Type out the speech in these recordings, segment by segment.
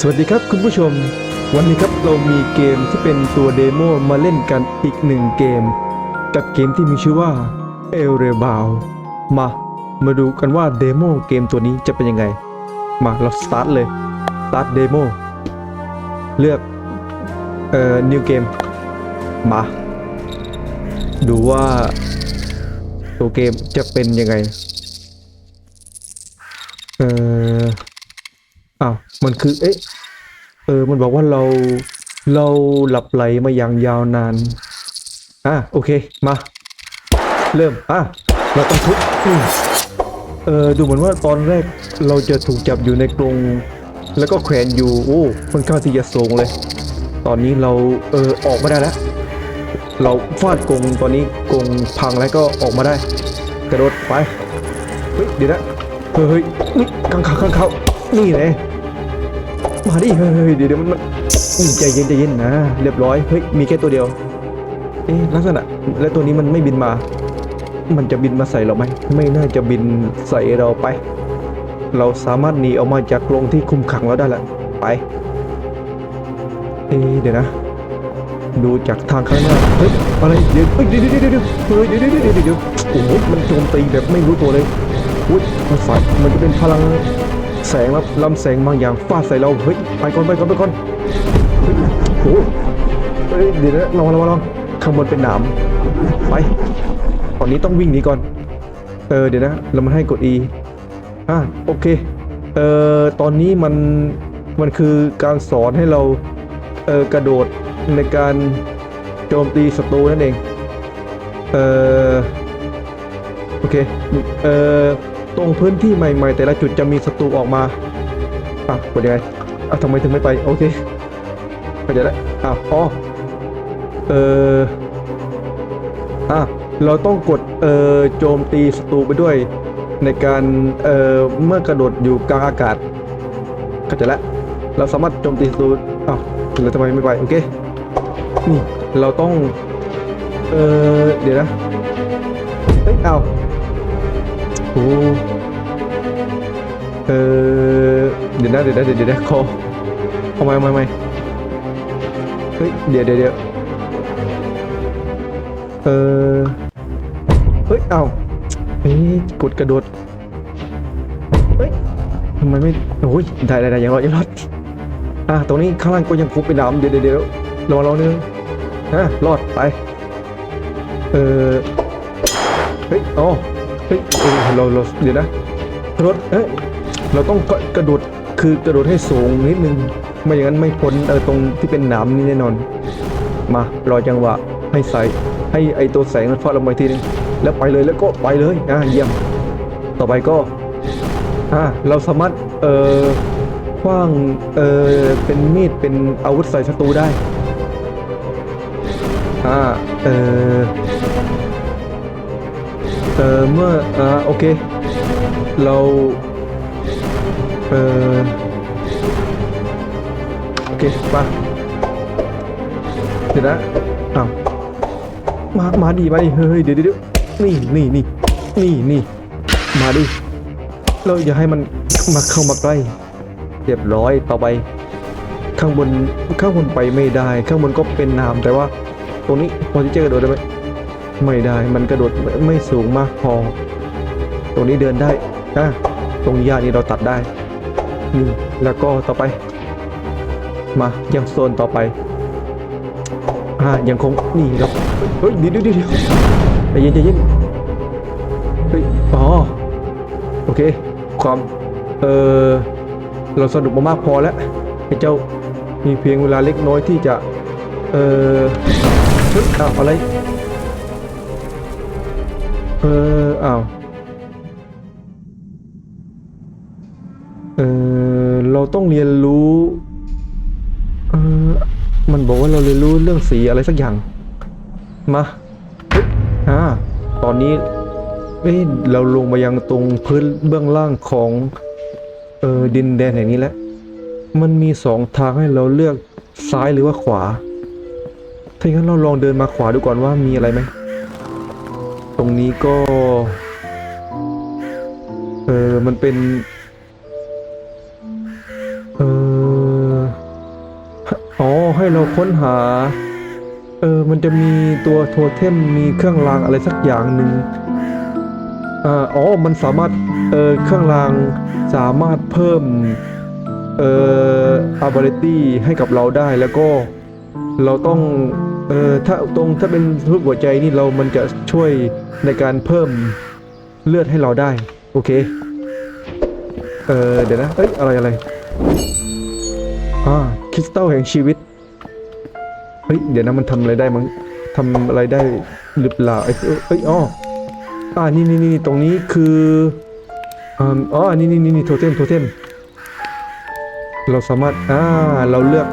สวัสดีครับคุณผู้ชม วันนี้ครับเรามีเกมที่เป็นตัวเดโมมาเล่นกันอีกหนึ่งเกม กับเกมที่มีชื่อว่า e l r e b o u มา มาดูกันว่าเดโมเกมตัวนี้จะเป็นยังไง มาเราสตาร์ทเลยสตาร์ทเดโมเลือกเอ่อ new game มา ดูว่าตัวเกมจะเป็นยังไง เอ่อ มันคือ เอ๊ะ เออ มันบอกว่าเรา เราหลับไหลมาอย่างยาวนาน อะ โอเค มา เริ่ม อะ เราต้องทุบเออ ดูเหมือนว่าตอนแรกเราจะถูกจับอยู่ในกรงแล้วก็แขวนอยู่ โอ้ค่อนข้างที่จะสูงเลย ตอนนี้เรา เออ ออกมาได้แล้ว เราฟาดกรงตอนนี้กรงพังแล้วก็ออกมาได้ กระโดดไป เฮ้ย เดี๋ยวนะ เฮ้ยเฮ้ยนี่กังขากังเขานี่ไง มาดิเฮ้ยเฮ้ยเดี๋ยวเดี๋ยวมันมันใจเย็นใจเย็นนะเรียบร้อยเฮ้ยมีแค่ตัวเดียวเอ๊ะลักษณะแล้วตัวนี้มันไม่บินมา มันจะบินมาใส่เราไหมไม่น่าจะบินใส่เราไป เราสามารถหนีออกมาจากกรงที่คุมขังเราได้ล้วไปเอ๊เดี๋ยวนะ ดูจากทางข้างหน้าเฮ้ยอะไรเดี๋ยวเฮ้ยเดี๋ยวเดี๋ยวเดี๋ยวเดี๋ยวเฮ้ยเดี๋ยวเดี๋ยวเดี๋ยวเดี๋ยวโอ้โหมันโจมตีแบบไม่รู้ตัวเลยอุ้ยมันฝันมันจะเป็นพลัง แสงแล้วลำแสงบางอย่างฟาดใส่เราเฮ้ยไปก่อนไปก่อนไปก่อนโอ้โหเฮ้ยเดี๋ยวนะระวังระวังระวังข้างบนเป็นหนามไปตอนนี้ต้องวิ่งหนีก่อน เออเดี๋ยวนะแล้วมันให้กด E อ่าโอเคเออตอนนี้มันมันคือการสอนให้เราเออกระโดดในการโจมตีศัตรูนั่นเองเออโอเคเอ่อ ตรงพื้นที่ใหม่ๆ แต่ละจุดจะมีศัตรูออกมาอะกดยังไงอะทำไมถึงไม่ไป โอเคเข้าใจแล้วอะอ๋อเอออะเราต้องกดเอ่อโจมตีศัตรูไปด้วย ในการเอ่อเมื่อกระโดดอยู่กลางอากาศเข้าใจแล้วเราสามารถโจมตีศัตรูอ้าวแล้วทำไมไม่ไปโอเคนี่เราต้องเออเดี๋ยวนะเฮ้ยเอา เออเดี๋ยวนะเดี๋ยวนะเดี๋ยวเดี๋ยวนะคอเอาไม่ไม่ไม่เฮ้ยเดี๋ยวเดี๋ยวเดี๋ยวเออเฮ้ยเอาเฮ้ยกดกระโดดเฮ้ยทำไมไม่โอ้ยได้ได้ได้ยังรอดยังรอดอะตรงนี้ข้างล่างก็ยังคุบเป็นน้ำเดี๋ยวเดี๋ยวเดี๋ยวรอรอนึงอะรอดไปเออเฮ้ยอ๋อ เฮ้ยเราเราเดี๋ยวนะรถเอ้ยเราต้องกระโดดคือกระโดดให้สูงนิดนึงไม่อย่างนั้นไม่พ้นเออตรงที่เป็นหนามนี่แน่นอน มารอจังหวะให้ใส่ให้ไอตัวแสงมันฟาดลงไปทีนึงแล้วไปเลยแล้วก็ไปเลยอ่าเยี่ยม ต่อไปก็อ่าเราสามารถเอ่อคว้างเอ่อเป็นมีดเป็นอาวุธใส่ศัตรูได้อ่าเอ่อ เออเมื่ออ่าโอเค เราเออโอเคมาเดี๋ยวนะอ้าวมา มาดิมาดิเฮ้ยเดี๋ยวเดี๋ยวนี่นี่นี่นี่นี่มาดิเราอย่าให้มันมาเข้ามาใกล้เรียบร้อยต่อไป ข้างบนข้างบนไปไม่ได้ ข้างบนก็เป็นน้ำแต่ว่า ตรงนี้พอที่จะกระโดดได้ไหม ไม่ได้มันกระโดดไม่ไม่สูงมากพอ ตรงนี้เดินได้อะตรงหญ้านี้เราตัดได้นี่แล้วก็ต่อไป มายังโซนต่อไปอ่ายังคงนี่เราเฮ้ยเดี๋ยวเดี๋ยวเดี๋ยวใจเย็นใจเย็นเฮ้ยอ๋อโอเค ความเออเราสนุกมามากพอแล้วไอ้เจ้ามีเพียงเวลาเล็กน้อยที่จะ เออเฮ้ยอ้าวอะไร อออ้าวเออเราต้องเรียนรู้เออมันบอกว่าเราเรียนรู้เรื่องสีอะไรสักอย่าง มาฮ้ยอ่าตอนนี้เอ้เราลงมายังตรงพื้นเบื้องล่างของเออดินแดนแห่งนี้แล้วมันมีสองทางให้เราเลือกซ้ายหรือว่าขวา ถ้าอย่างนั้นเราลองเดินมาขวาดูก่อนว่ามีอะไรไหม ตรงนี้ก็ เออมันเป็น เออให้เราค้นหา เออ มันจะมีตัวโทเทมมีเครื่องรางอะไรสักอย่างหนึ่งอ๋อ มันสามารถ เออเครื่องรางสามารถเพิ่ม เอ่อ ability ให้กับเราได้แล้วก็เราต้อง เออถ้าตรงถ้าเป็นรูปหัวใจนี่เรามันจะช่วยในการเพิ่มเลือดให้เราได้ โอเค เออเดี๋ยวนะเอ้ยอะไรอะไรอ่าคริสตัลแห่งชีวิตเฮ้ยเดี๋ยวนะมันทำอะไรได้มั้งทำอะไรได้หรือเปล่าเอ้ยเอ้ยเอ้ยอ๋ออ่านี่นี่นี่ตรงนี้คืออ่าอ๋อนี่นี่นี่นี่โทเทมโทเทมเราสามารถอ่าเราเลือก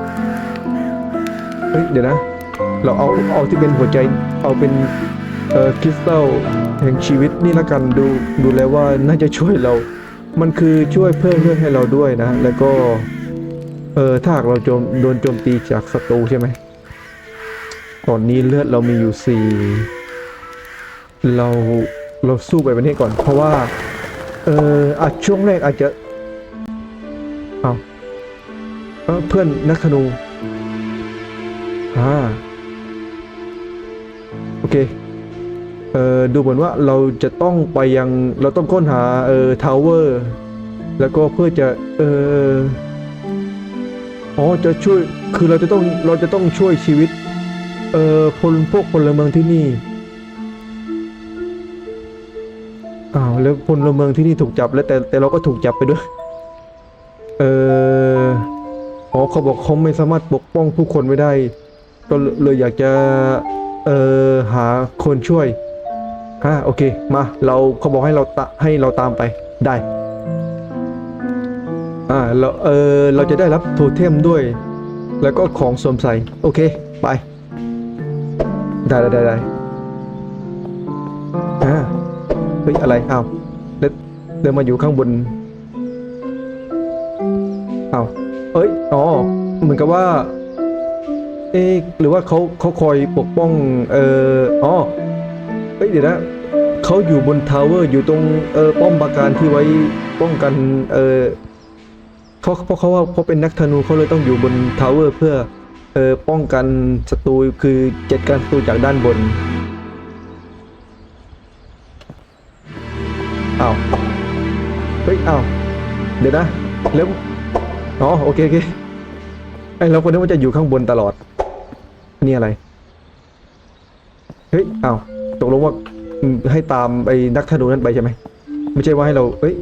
เฮ้ยเดี๋ยวนะ เราเอาเอาที่เป็นหัวใจเอาเป็นเอ่อคริสตัลแห่งชีวิตนี่ละกันดูดูแล้วว่าน่าจะช่วยเรา มันคือช่วยเพิ่มเลือดให้เราด้วยนะ แล้วก็เออถ้าหากเราโจมโดนโจมตีจากศัตรูใช่ไหมตอนนี้เลือดเรามีอยู่สี่เราเราสู้ไปวันนี้ก่อน เพราะว่า เอออาจช่วงแรกอาจจะเอาเพื่อนนักธนูอ่า เคเออดูเหมือนว่าเราจะต้องไปยังเราต้องค้นหาเออทาวเวอร์แล้วก็เพื่อจะเอออ๋อจะช่วยคือเราจะต้องเราจะต้องช่วยชีวิตเอ่อพลพวกพลเมืองที่นี่อ้าวแล้วพลเมืองที่นี่ถูกจับแล้วแต่แต่เราก็ถูกจับไปด้วย เอออ๋อเขาบอกเขาไม่สามารถปกป้องผู้คนไว้ได้ ก็เลยอยากจะ เออหาคนช่วยฮะโอเค มาเราเขาบอกให้เราตะให้เราตามไปได้อ่าเราเออเราจะได้รับโทเทมด้วย แล้วก็ของสวมใส่โอเคไป ได้ได้ได้ได้อ่าเฮ้ยอะไรอ้าวเดินเดินมาอยู่ข้างบนอ้าวเอ้ยอ๋อเหมือนกับว่า เอ๊ะหรือว่าเขาเขาคอยปกป้องเอออ๋อเฮ้ยเดี๋ยวนะเขาอยู่บนทาวเวอร์อยู่ตรงเออป้อมปราการที่ไว้ป้องกันเออเพราะเพราะเขาว่าเขาเป็นนักธนูเขาเลยต้องอยู่บนทาวเวอร์เพื่อเออป้องกันศัตรูคือจัดการศัตรูจากด้านบนอ้าวเฮ้ยอ้าวเดี๋ยวนะแล้วอ๋อโอเคโอเคไอเราคนนึกว่าจะอยู่ข้างบนตลอด นี่อะไร เฮ้ยอ้าวตกลงว่าให้ตามไอ้นักธนูนั้นไปใช่ไหม ไม่ใช่ว่าให้เราเฮ้ย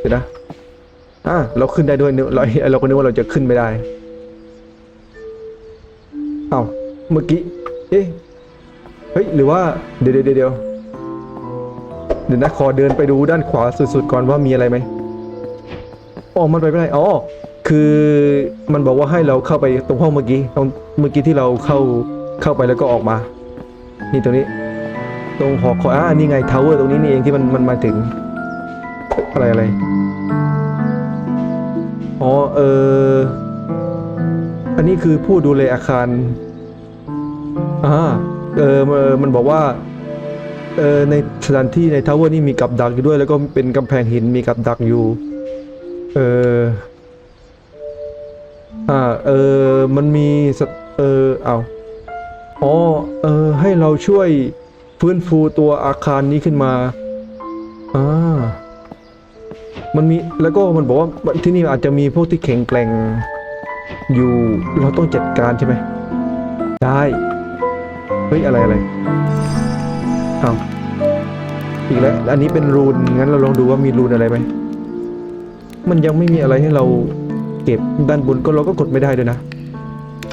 เดี๋ยวนะอ่าเราขึ้นได้ด้วยเนึกเราไอ้เราก็นึกว่าเราจะขึ้นไม่ได้อ้าวเมื่อกี้ เอ๊ะ เฮ้ย หรือว่าเดี๋ยวเดี๋ยวเดี๋ยวเดี๋ยวเดี๋ยวนะขอเดินไปดูด้านขวาสุดๆก่อนว่ามีอะไรไหมอ๋อมันไปไม่ได้ อ๋อ คือมันบอกว่าให้เราเข้าไปตรงห้องเมื่อกี้ตรงเมื่อกี้ที่เราเข้าเข้าไปแล้วก็ออกมา นี่ตรงนี้ ตรงหอคอยอ่านี่ไงทาวเวอร์ตรงนี้นี่เองที่มันมันมาถึง อะไรอะไรอ๋อเอออันนี้คือผู้ดูแลอาคารอ่าเออมันบอกว่าเออในสถานที่ในทาวเวอร์นี่มีกับดักอยู่ด้วย แล้วก็เป็นกำแพงหินมีกับดักอยู่ เออ อ่าเออมันมีสตเออเอาอ๋อเออให้เราช่วยฟื้นฟูตัวอาคารนี้ขึ้นมาอ่ามันมีแล้วก็มันบอกว่าที่นี่อาจจะมีพวกที่แข็งแกร่งอยู่เราต้องจัดการใช่ไหมได้เฮ้ยอะไรอะไรอ้าวอีกแล้วอันนี้เป็นรูนงั้นเราลองดูว่ามีรูนอะไรไหมมันยังไม่มีอะไรให้เรา เก็บด้านบนก็เราก็กดไม่ได้ด้วยนะ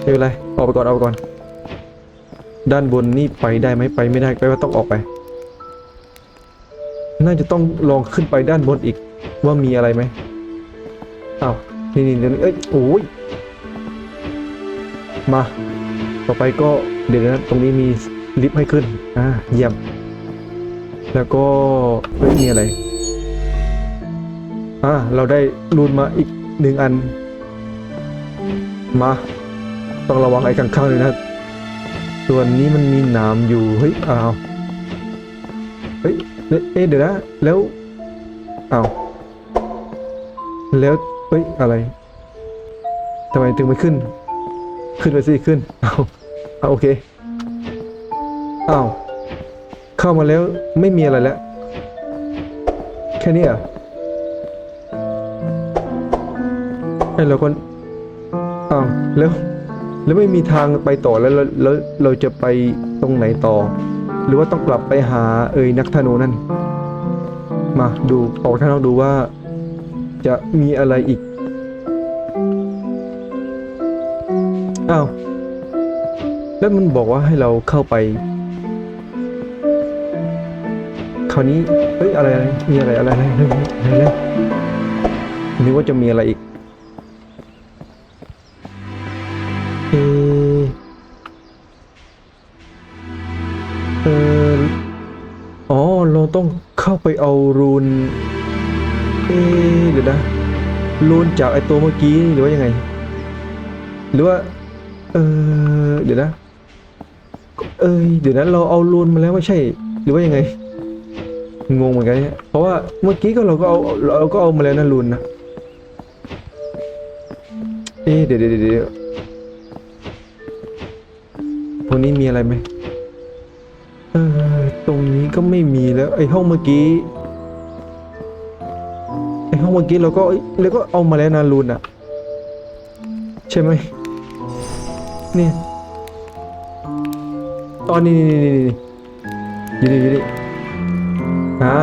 ไม่เป็นไรออกไปก่อนเอาไปก่อน ด้านบนนี่ไปได้ไหมไปไม่ได้ไปว่าต้องออกไป น่าจะต้องลองขึ้นไปด้านบนอีกว่ามีอะไรไหมอ้าวนี่นี่เดี๋ยวนี้เอ้ยโอ้ยมา ต่อไปก็เดี๋ยวนะตรงนี้มีลิฟต์ให้ขึ้นอ่าเยี่ยม แล้วก็เฮ้ยมีอะไรอ่าเราได้รูนมาอีกหนึ่งอัน มา ต้องระวังไอ้ข้างๆเลยนะ ส่วนนี้มันมีหนามอยู่ เฮ้ย อ้าว เฮ้ยเอ๊ะเอ๊ะเดี๋ยวนะ แล้ว อ้าว แล้วเฮ้ย อะไร ทำไมถึงไม่ขึ้น ขึ้นไปสิขึ้น เอาเอาโอเค อ้าว เข้ามาแล้วไม่มีอะไรแล้ว แค่นี้อะไอ้เราก็ อ้าวแล้ว แล้วไม่มีทางไปต่อแล้วแล้วแล้วเราจะไปตรงไหนต่อ หรือว่าต้องกลับไปหาเอ่ยนักธนูนั่น มาดูออกทางนอกดูว่า จะมีอะไรอีกอ้าวแล้วมันบอกว่าให้เราเข้าไป คราวนี้เฮ้ยอะไรอะไรมีอะไรอะไรอะไรอะไรอะไรอะไรนึกว่าจะมีอะไรอีก จากไอตัวเมื่อกี้หรือว่ายังไง หรือว่า เออเดี๋ยวนะ เอ้ยเดี๋ยวนะเราเอารูนมาแล้วไม่ใช่ หรือว่ายังไง งงเหมือนกันเนี่ยเพราะว่าเมื่อกี้ก็เราก็เอาเราก็เอามาแล้วนะรูนนะเอ๊ะเดี๋ยวเดี๋ยวเดี๋ยวตรงนี้มีอะไรไหมเออตรงนี้ก็ไม่มีแล้วไอห้องเมื่อกี้ ห้องเมื่อกี้เราก็เราก็เอามาแล้วนะรูนอะใช่ไหมเนี่ยตอนนี้นี่นี่นี่อยู่นี่อยู่นี่อ่า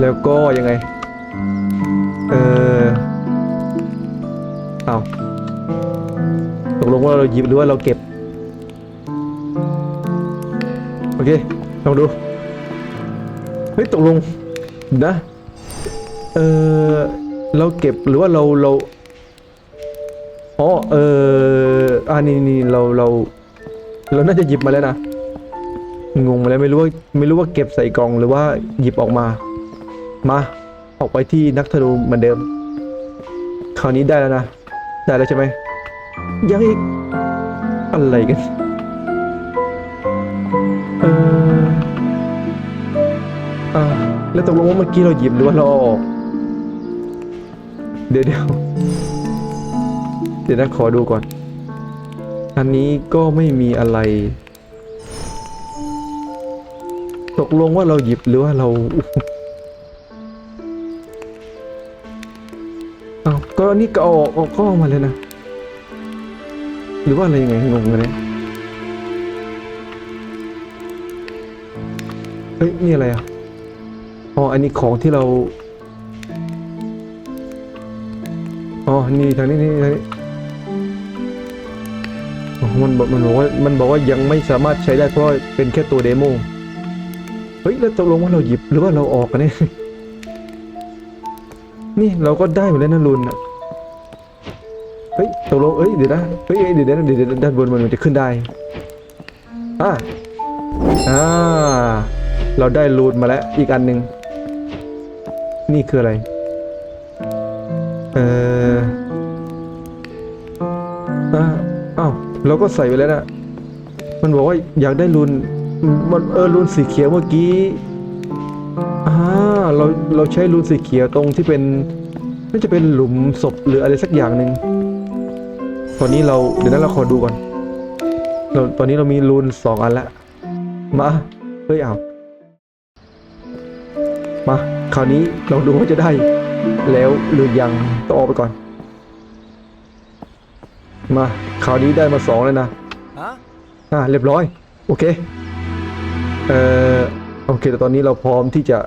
แล้วก็ยังไง เออเอาตกลงว่าเราหยิบหรือว่าเราเก็บ โอเค ลองดู เฮ้ย ตกลงนะ เออเราเก็บหรือว่าเราเราอ๋อเอออ่านี่นี่เราเราเราน่าจะหยิบมาแล้วนะงงมาแล้วไม่รู้ว่าไม่รู้ว่าเก็บใส่กล่องหรือว่าหยิบออกมา มาออกไปที่นักธนูเหมือนเดิม คราวนี้ได้แล้วนะ ได้แล้วใช่ไหมยังอีกอะไรกันเอออ่าแล้วตกลงว่าเมื่อกี้เราหยิบหรือว่าเรอาออก เดี๋ยวเดี๋ยวเดี๋ยวนะขอดูก่อน อันนี้ก็ไม่มีอะไร ตกลงว่าเราหยิบหรือว่าเราเอาก็นนี้ก็เอาออกเอก็เอามาเลยนะ หรือว่าอะไรยังไงงงเนี่ยเฮ้ยนี่อะไรอะอ๋ออันนี้ของที่เรา อ๋อ นี่ทางนี้นี่ทางนี้มันบอกมันบอกว่ามันบอกว่ายังไม่สามารถใช้ได้เพราะเป็นแค่ตัวเดโม เฮ้ย แล้วตกลงว่าเราหยิบหรือว่าเราออกกันเนี่ยนี่เราก็ได้หมดแล้วนะลุนอะเฮ้ยตกลงเอ้ยเดี๋ยวนะเฮ้ยเอ้ยเดี๋ยวนะเดี๋ยวเดี๋ยวด้านบนมันจะขึ้นได้อ่าอ่าเราได้รูนมาแล้วอีกอันหนึ่งนี่คืออะไร เอออ่าอ้าวเราก็ใส่ไปแล้วนะมันบอกว่าอยากได้รูนมันเออรูนสีเขียวเมื่อกี้อ่าเราเราใช้รูนสีเขียวตรงที่เป็นน่าจะเป็นหลุมศพหรืออะไรสักอย่างหนึ่งตอนนี้เราเดี๋ยวนั้นเราขอดูก่อนเราตอนนี้เรามีรูนสองอันล้วมาเฮ้ยเอามาคราวนี้ลองดูว่าจะได้ แล้วหรือยังต้องออกไปก่อน มาคราวนี้ได้มาสองแล้วนะ Huh? อ่าเรียบร้อย โอเค เอ่อโอเคแต่ตอนนี้เราพร้อมที่จะ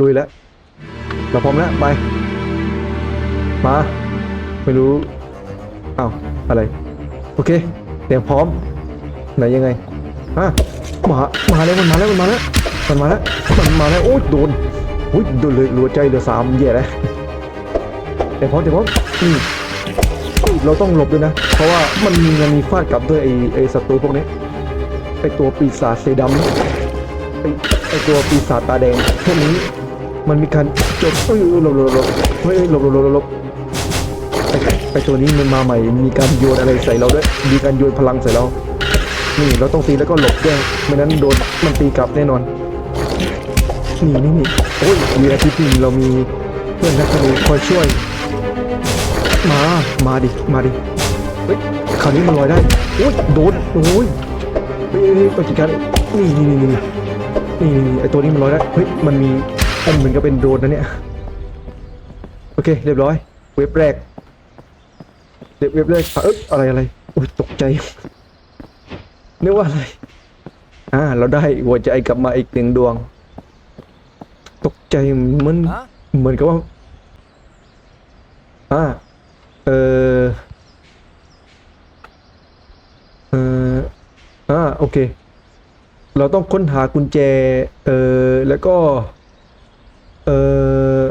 ลุยแล้ว เราพร้อมแล้วไป มา ไม่รู้อ้าวอะไร โอเคเตรียมพร้อม ไหนยังไงอะมามาแล้วมันมาแล้วมันมาแล้วมันมาแล้วมันมาแล้วโอ้ยโดนโอ้ยโดนเลยรัวใจเหลือสามแย่แล้ว เตรียมพอมเตรียมพร้อมอืมเราต้องหลบด้วยนะ เพราะว่ามันมีมันมีฟาดกลับด้วยไอ้ไอ้ศัตรูพวกนี้ไอ้ตัวปีศาจสีดำไอ้ไอ้ตัวปีศาจตาแดงพวกนี้มันมีการจดเอ้ยหลบหลบหลบเฮ้ยหลบหลบหลบหลบไอ้ไอตัวนี้มันมาใหม่ มีการโยนอะไรใส่เราด้วย มีการโยนพลังใส่เรา นี่เราต้องตีแล้วก็หลบด้วยไม่นั้นโดนมันตีกลับแน่นอน นี่นี่นี่โอ้ยมีอาทิตย์เรามีเพื่อนนักธนูคอยช่วย มา มาดิ มาดิ เฮ้ยคราวนี้มันลอยได้โอ้ยโดนโอ้ยเฮ้ยเฮ้ยต้องจัดการนี่นี่นี่นี่นี่นี่นี่ไอตัวนี้มันลอยได้ เฮ้ย มันมีอันเหมือนกับเป็นโดรนนะเนี่ย โอเค เรียบร้อย เว็บแรกเว็บเว็บแรกอะเอ้ยอะไรอะไรโอ้ยตกใจนึกว่าอะไร อ่า เราได้หัวใจกลับมาอีกหนึ่งดวง ตกใจเหมัน Huh? เหมือนกับว่า อ่า เออเอออ่าโอเค เราต้องค้นหากุญแจ เออแล้วก็ เออ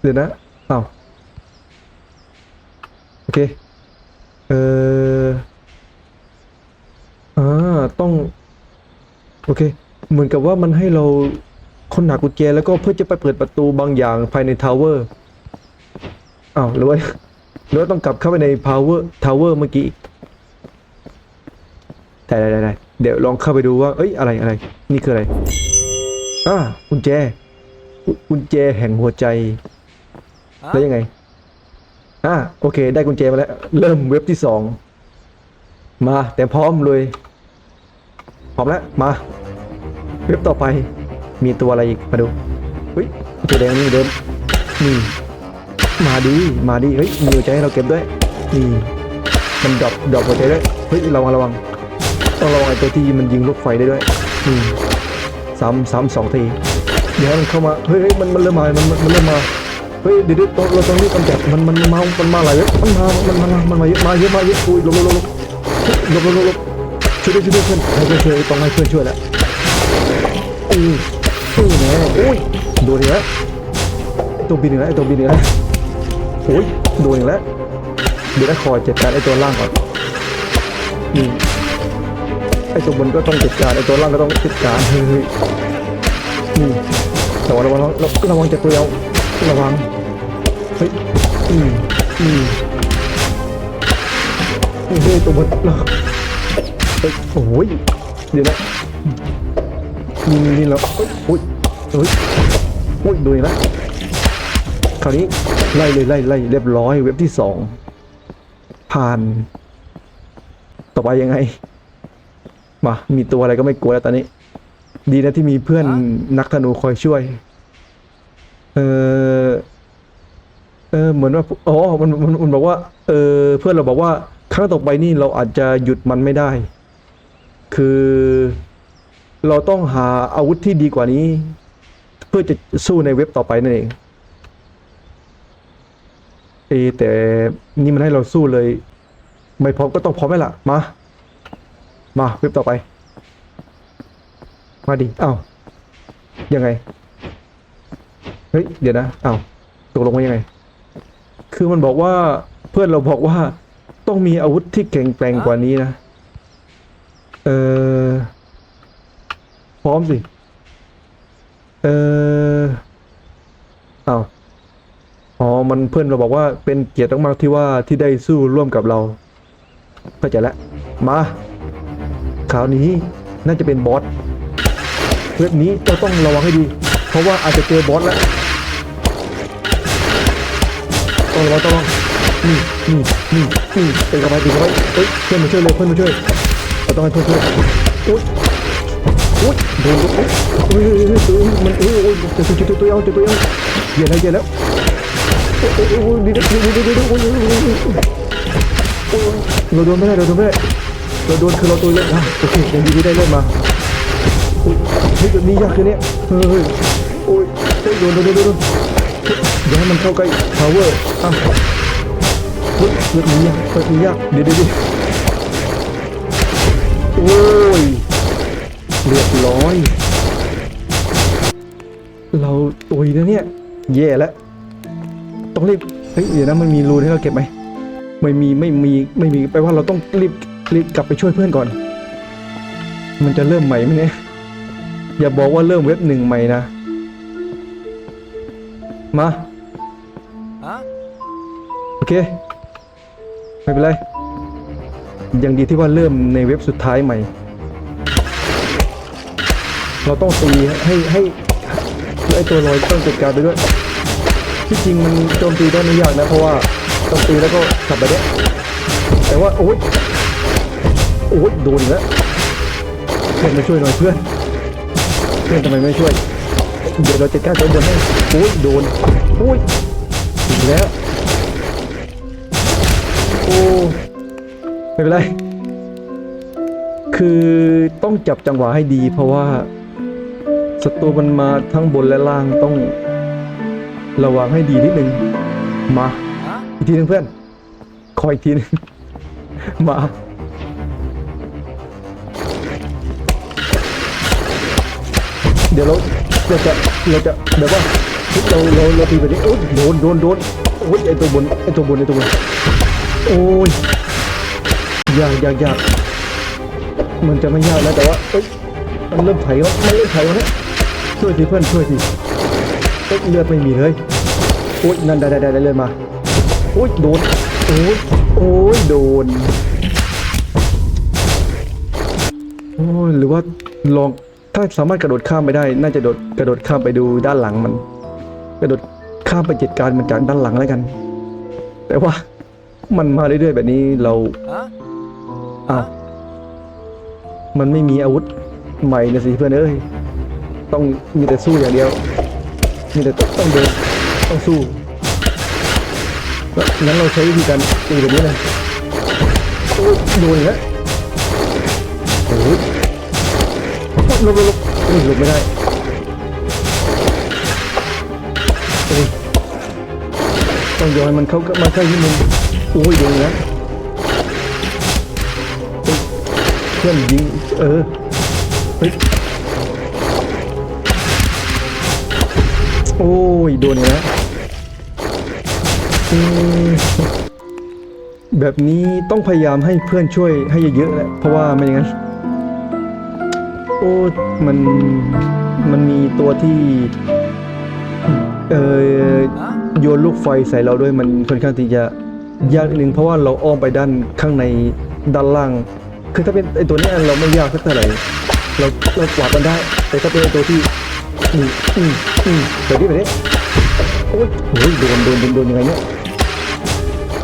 เดี๋ยวนะอ้าวโอเค เอออ่าต้อง โอเค เหมือนกับว่ามันให้เราค้นหากุญแจแล้วก็เพื่อจะไปเปิดประตูบางอย่างภายในทาวเวอร์ อ้าวหรือว่าหรือว่าต้องกลับเข้าไปใน power tower เมื่อกี้อีกได้ได้ได้ได้เดี๋ยวลองเข้าไปดูว่า เอ้ยอะไรอะไร นี่คืออะไรอ่ากุญแจกุกุญแจแห่งหัวใจ แล้วยังไงอ่าโอเค ได้กุญแจมาแล้ว เริ่มเว็บที่สองมาแต่พร้อมเลยพร้อมแล้วมา เว็บต่อไป มีตัวอะไรอีกมาดูเฮ้ยตัวแดงนี่เดิมนี่ มาดีมาดีเฮ้ยมีหัวใจให้เราเก็บด้วยนี่มันดรอปดรอปหัวใจด้วยเฮ้ยระวังระวังต้องระวังไอ้ตัวที่มันยิงลูกไฟได้ด้วยนี่ซ้ำซ้ำสองทีเดี๋ยวมันเข้ามาเฮ้ยเฮ้ยมันมันเริ่มมามันมันมันเริ่มมาเฮ้ยเดี๋ยวเดี๋ยวต้องเราต้องรีบกำจัดมันมันมันมามันมาหลายเว็บมันมามันมามันมาเยอะมาเยอะมาเยอะอุ้ยลบลบลบลบลบลบช่วยด้วยช่วยด้วยเพื่อนให้เพื่อนช่วยต้องให้เพื่อนช่วยแล้วอืออือแหน่โอ้ยโดนอีกแล้วไอ้ตัวบินอีกแล้วไอ้ตัวบินอีกแล้ว โอ้ยโดนอีกแล้วเดี๋ยวนะคอยจัดการไอ้ตัวล่างก่อนนี่ไอ้ตัวบนก็ต้องจัดการไอ้ตัวล่างก็ต้องจัดการเฮ้ยเฮ้ยนี่แต่ว่าระวังระวังระวังจะตัวเอาระวังเฮ้ยอืมอืมเฮ้ยเฮ้ยตัวบนเราเฮ้ยโอ้ยเดี๋ยวนะนี่นี่นี่เราเอ้ยโอ้ยเฮ้ยโอ้ยดูอีกแล้วคราวนี้ ไล่เลยไล่ไล่เรียบร้อย เว็บที่สองผ่าน ต่อไปยังไง มา มีตัวอะไรก็ไม่กลัวแล้วตอนนี้ ดีนะที่มีเพื่อนนักธนูคอยช่วย เออเออเหมือนว่าอ๋อมันมันมันบอกว่า เออ เพื่อนเราบอกว่าครั้งต่อไปนี่เราอาจจะหยุดมันไม่ได้ คือ เราต้องหาอาวุธที่ดีกว่านี้ เพื่อจะสู้ในเว็บต่อไปนั่นเอง เอแต่นี่มันให้เราสู้เลย ไม่พร้อมก็ต้องพร้อมไหมล่ะ มา มาเว็บต่อไป มาดิอ้าวยังไง เฮ้ย เดี๋ยวนะอ้าวตกลงว่ายังไง คือมันบอกว่าเพื่อนเราบอกว่าต้องมีอาวุธที่แข็งแกร่งกว่านี้นะ เออพร้อมสิ เอออ้าว อ๋อ มันเพื่อนเราบอกว่าเป็นเกียรติมากๆที่ว่าที่ได้สู้ร่วมกับเราเข้าใจแล้วมาคราวนี้น่าจะเป็นบอสเว็บนี้เราต้องระวังให้ดี เพราะว่าอาจจะเจอบอสแล้วต้องระวังต้องระวังนี่นี่นี่นี่เป็นกระไรเป็นกระไรเอ้ยเพื่อนมาช่วยเลยเพื่อนมาช่วยเราต้องให้เพื่อนช่วยโอ๊ยโอ๊ยโดนโอ๊ยเฮ้ยเฮ้ยเฮ้ยมันเอ้ยจะตัวจะตัวเอาจะตัวเอาเย็นแล้วเย็นแล้ว เราโดนไม่ได้เราโดนไม่ได้เราโดนคือเราตัวเล็กอะโอเคยังดีที่ได้เล่นมาเฮ้ยแบบนี้ยากเลยเนี้ยเฮ้ยโอ้ยเฮ้ยโดนโดนโดนโดนเดี๋ยวให้มันเข้าใกล้ power อ้าวเฮ้ยเลือดหนียากเลือดหนียากเดี๋ยวเดี๋ยวโอ้ยเรียบร้อย เราตุยนะเนี่ยแย่แล้ว ต้องรีบเฮ้ยเดี๋ยวนะมันมีรูนให้เราเก็บไหมไม่มีไม่มีไม่มีแปลว่าเราต้องรีบรีบกลับไปช่วยเพื่อนก่อน มันจะเริ่มใหม่ไหมเนี่ยอย่าบอกว่าเริ่มเว็บหนึ่งใหม่นะมา Huh? โอเคไม่เป็นไรยังดีที่ว่าเริ่มในเว็บสุดท้ายใหม่ เราต้องตีให้ให้ให้ไอตัวลอยต้องจัดการไปด้วย ที่จริงมันโจมตีได้ไม่ยากนะเพราะว่าต้องตีแล้วก็กลับไปเนี่ยแต่ว่าโอ๊ยโอ๊ยโดนแล้วเพื่อนมาช่วยหน่อยเพื่อน เพื่อนทำไมไม่ช่วย เดี๋ยวเราจะกล้าตัวบนให้โอ้ยโดนโอ้ยอีกแล้วโอ้ไม่เป็นไร คือต้องจับจังหวะให้ดีเพราะว่าศัตรูมันมาทั้งบนและล่างต้อง ระวังให้ดีนิดนึง มา อีกทีหนึงเพื่อนคอยอีกทีหนึง มา เดี๋ยวเราเราจะเราจะแบบว่าเฮ้ยเราเราเราตีแบบนี้โอ๊ยโดนโดนโดนโอ๊ยไอตัวบนไอตัวบนไอตัวบนโอ้ยยากยากยากมันจะไม่ยากนะแต่ว่าเอ้ยมันเริ่มไถแล้วมันเริ่มไถแล้วเนี่ยช่วยทีเพื่อนช่วยที เอ้ยเลือดไม่มีเลยโอ๊ยนั่นได้ได้ได้ได้เลยมาโอ๊ยโดนโอ๊ยโอ๊ยโดนโอ้ยหรือว่าลองถ้าสามารถกระโดดข้ามไปได้ น่าจะโดดกระโดดข้ามไปดูด้านหลังมัน กระโดดข้ามไปจัดการมันจากด้านหลังแล้วกัน แต่ว่ามันมาเรื่อยๆแบบนี้เราอ้าวมันไม่มีอาวุธใหม่นะสิเพื่อนเอ้ยต้องมีแต่สู้อย่างเดียว มีแต่ต้องเดินต้องสู้แล้วงั้นเราใช้วิธีการตีแบบนี้เลยโดนแล้วโอ้ยหลบหลบหลบหลบไม่ได้ต้องยนให้มันเข้ามาใกล้ที่มึงโอ้ยโดนแล้วเพื่อนยิงเออเฮ้ย โอ้ยโดนแล้วแบบนี้ต้องพยายามให้เพื่อนช่วยให้เยอะๆแหละเพราะว่าไม่อย่างนั้นโอ้มันมันมีตัวที่เออโยนลูกไฟใส่เราด้วยมันค่อนข้างที่จะยากนิดนึงเพราะว่าเราอ้อมไปด้านข้างในด้านล่าง คือถ้าเป็นไอตัวนี้เราไม่ยากสักเท่าไหร่เราเรากวาดมันได้ แต่ถ้าเป็นไอตัวที่ อืมอืมอืมแบบนี้แบบนี้โอ้ยโอ้ยโดนโดนโดนโดนยังไงเนี่ย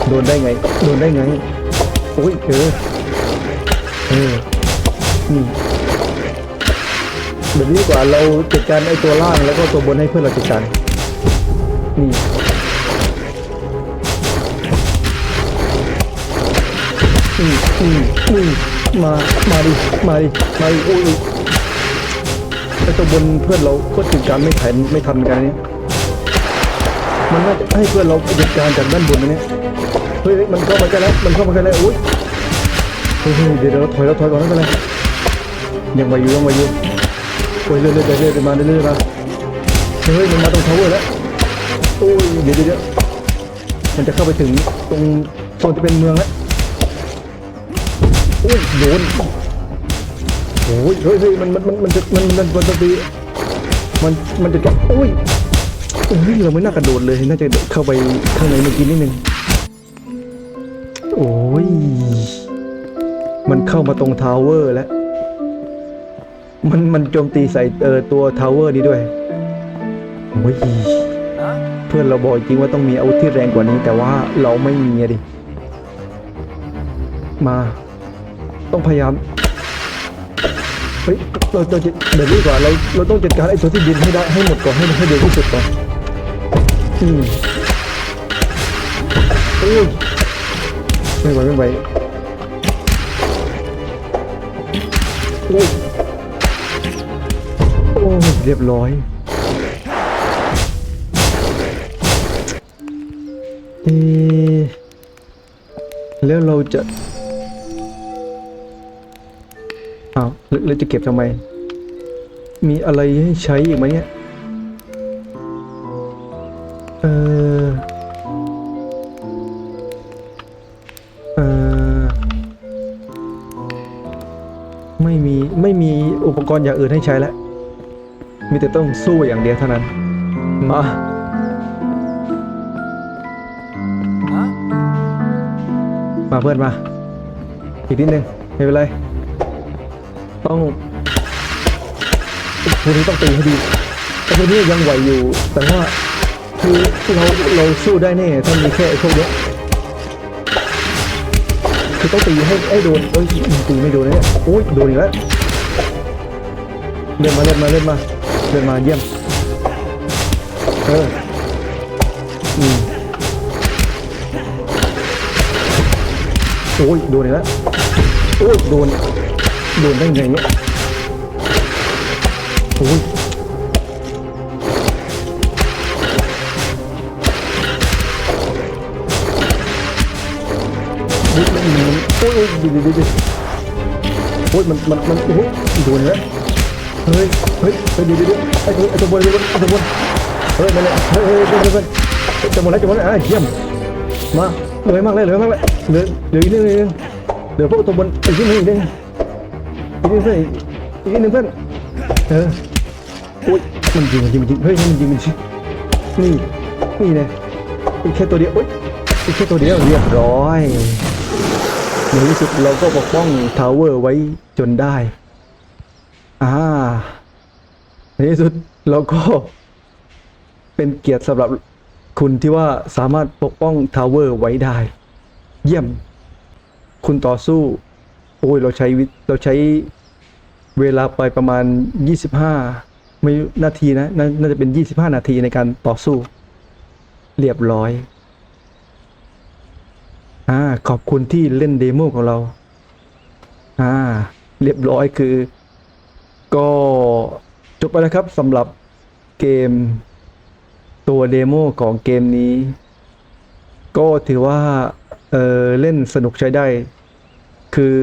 โดนได้ไงโดนได้ไงโอ้ยเออเออนี่แบบนี้ดีกว่าเราจัดการไอ้ตัวล่างแล้วก็ตัวบนให้เพื่อนเราจัดการนี่อืมอืมอืมมา มาดิ มาดิ มาดิโอ้ย ไอ้ตัวบนเพื่อนเราก็จัดการไม่ทันไม่ทันกันนี้มันน่าจะให้เพื่อนเราจัดการจากด้านบนนะเนี่ยเฮ้ยเฮ้ยมันเข้ามาใกล้แล้วมันเข้ามาใกล้แล้วอุ้ยเฮ้ยเดี๋ยวเราถอยเราถอยก่อนไม่เป็นไรยังไหวอยู่ยังไหวอยู่โอ้ยเรื่อยๆไปเรื่อยๆมาเรื่อยๆมาเฮ้ยมันมาตรงเทาวเวอร์แล้วโอ้ยเดี๋ยวเดี๋ยวมันจะเข้าไปถึงตรงโซนที่เป็นเมืองแล้วโอ้ยโดน โอ้ยเฮ้ยเฮ้ยมันมันมันมันจะมันมันมันจะตีมันมันจะจะโอ้ยโอ้ยเราไม่น่ากระโดดเลยน่าจะเข้าไปข้างในเมื่อกี้นิดนึงโอ้ยมันเข้ามาตรงทาวเวอร์แล้วมันมันโจมตีใส่เออตัวทาวเวอร์นี้ด้วยโอ้ยเพื่อนเราบอกจริงว่าต้องมีอาวุธที่แรงกว่านี้ แต่ว่าเราไม่มีดิมา ต้องพยายาม ฮ้ยเราเราจะเดี๋ยวนี้ดีกว่าเราเราต้องจัดการไอ้ตัวที่บินให้ได้ให้หมดก่อนให้ให้เร็วที่สุดก่อนอืมโอ้ยไม่ไหวไม่ไหวโอ้ยโอ้เรียบร้อยเอแล้วเราจะ อ้าวแล้วจะเก็บทำไม มีอะไรให้ใช้อีกไหมเนี่ย เออเออไม่มี ไม่มีอุปกรณ์อย่างอื่นให้ใช้แล้ว มีแต่ต้องสู้อย่างเดียวเท่านั้น มามาเพื่อนมา อีกนิดนึงไม่เป็นไร ต้องพวกนี้ต้องตีให้ดีแต่พวนี้ยังไหวอยู่ แต่ว่าคือเราเราสู้ได้แน่ถ้ามีแค่ไอ้พวกเนี้คือต้องตีให้ให้โดนเอ้ยตีไม่โดนนะเนี่ยโอ้ยโดนอีกแล้วเล่นมาเล่นมาเล่นมาเล่นมาเยี่ยมเอออืมโอ้ยโดนอีกแล้วโอ้ยโดน โดนได้ไงเนี่ยโอ้ยโอ้ยมันโอ้ยโอ้ยเดี๋ยวเดี๋ยวเดี๋ยวโอ้ยมันมันมันโอ้ยโดนแล้วเฮ้ยเฮ้ยเฮ้ยดี๋ยวเดี๋ยวเดี๋ยวไอ้ตัวไอ้ตัวบนไอ้ตัวบนไอ้ตัวบนเฮ้ยมาเลยเฮ้ยเฮ้ยเฮ้ยเฮ้ยเฮ้ยจะหมดแล้วจะหมดแล้วอะเยี่ยมมาเหลยมากเลยเหลยมากเลยเหลือเหลืออีกนิดนึงเหลือพวกตัวบนอีกนิดนึง อีกนิดนึงอีกนิดนึงอีกนิดนึงเพื่อนเออโอ้ยมันยิงมันยิงมันยิงเฮ้ยมันยิงมันยินี่นี่เนี่ยอีกแค่ตัวเดียวโอ้ยอีกแค่ตัวเดียวเรียบร้อยในที่สุดเราก็ปกป้องทาวเวอร์ไว้จนได้อ่าในที่สุดเราก็เป็นเกียรติสำหรับคุณที่ว่าสามารถปกป้องทาวเวอร์ไว้ได้ เยี่ยม คุณต่อสู้ โอ้ยเราใช้เราใช้เวลาไปประมาณ 25 ไม่นาทีนะนน่าจะเป็น 25 นาทีในการต่อสู้ เรียบร้อยอ่าขอบคุณที่เล่นเดโมของเราอ่าเรียบร้อยคือ ก็จบไปแล้วครับสำหรับเกมตัวเดโมของเกมนี้ ก็ถือว่าเออเล่นสนุกใช้ได้ คือ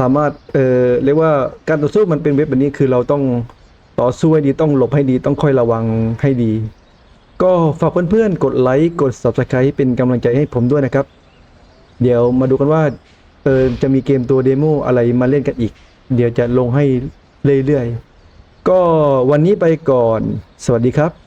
สามารถเออเรียกว่าการต่อสู้มันเป็นเว็บแบบนี้คือเราต้องต่อสู้ให้ดีต้องหลบให้ดีต้องคอยระวังให้ดี ก็ฝากเพื่อนๆ กดไลค์กด Subscribe เป็นกำลังใจให้ผมด้วยนะครับ เดี๋ยวมาดูกันว่าเออจะมีเกมตัวเดโมอะไรมาเล่นกันอีก เดี๋ยวจะลงให้เรื่อยๆ ก็วันนี้ไปก่อน สวัสดีครับ